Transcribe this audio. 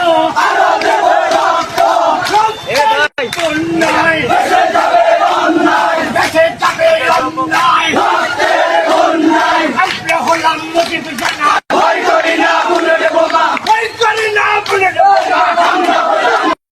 রক্ত রক্ত রক্ত রক্ত রক্ত রক্ত রক্ত